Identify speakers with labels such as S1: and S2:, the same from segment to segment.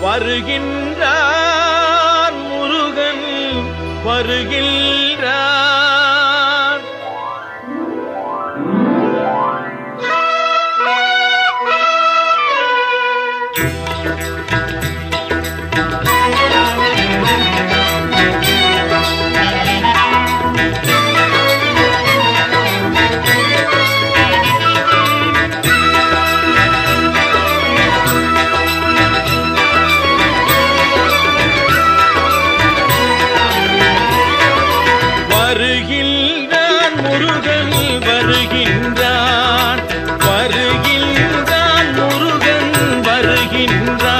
S1: வருகின்றான் முருகன் வருகின்ற முருகன் வருகின்றான். வருகின்றான் முருகன் வருகின்றான்.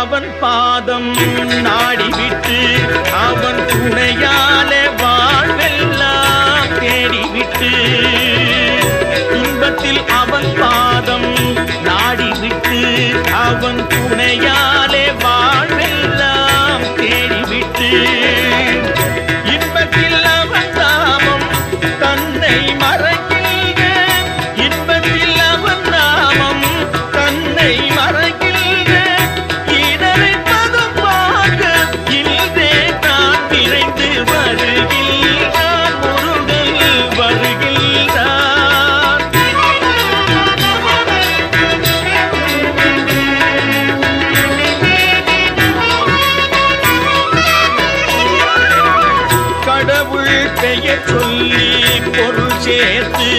S1: அவன் பாதம் நாடிவிட்டு அவன் துணையாலே வாழ்வெல்லாம் தேடிவிட்டு துன்பத்தில் அவன் பாதம் நாடிவிட்டு அவன் துணையாலே வாழ்வெல்லாம் தேடி பெயர் சொல்லி பொருள் சேர்த்து